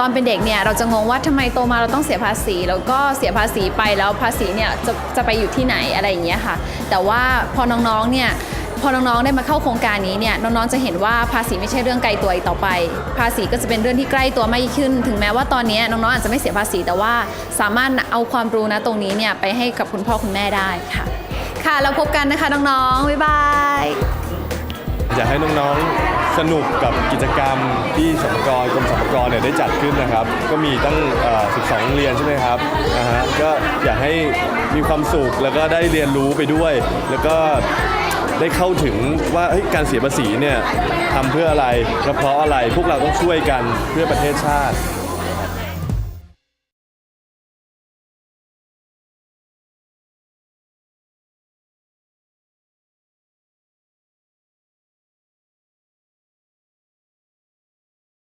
ตอนเป็นเด็กเนี่ยเราจะงงว่าทำไมโตมาเราต้องเสียภาษี แล้วก็เสียภาษีไปแล้วภาษีเนี่ยจะจะไปอยู่ที่ไหนอะไรอย่างเงี้ยค่ะ แต่ว่าพอน้องๆเนี่ยพอน้องๆได้มาเข้าโครงการนี้เนี่ยน้องๆจะเห็นว่าภาษีไม่ใช่เรื่องไกลตัวอีกต่อไป ภาษีก็จะเป็นเรื่องที่ใกล้ตัวมากยิ่งขึ้น ถึงแม้ว่าตอนนี้น้องๆอาจจะไม่เสียภาษี แต่ว่าสามารถเอาความรู้นะตรงนี้เนี่ยไปให้กับคุณพ่อคุณแม่ได้ค่ะ ค่ะเราพบกันนะคะน้องๆบ๊ายบาย อยากให้น้องๆสนุกกับกิจกรรมที่สมกรกรมสมกรเนี่ยได้จัดขึ้นนะครับ ก็มีตั้งเอ่อ12โรงเรียนใช่ไหมครับนะฮะก็อยากให้มีความสุขแล้วก็ได้เรียนรู้ไปด้วย แล้วก็ได้เข้าถึงว่าเฮ้ยการเสียภาษีเนี่ยทำเพื่ออะไรและเพราะอะไรพวกเราต้องช่วยกันเพื่อประเทศชาติ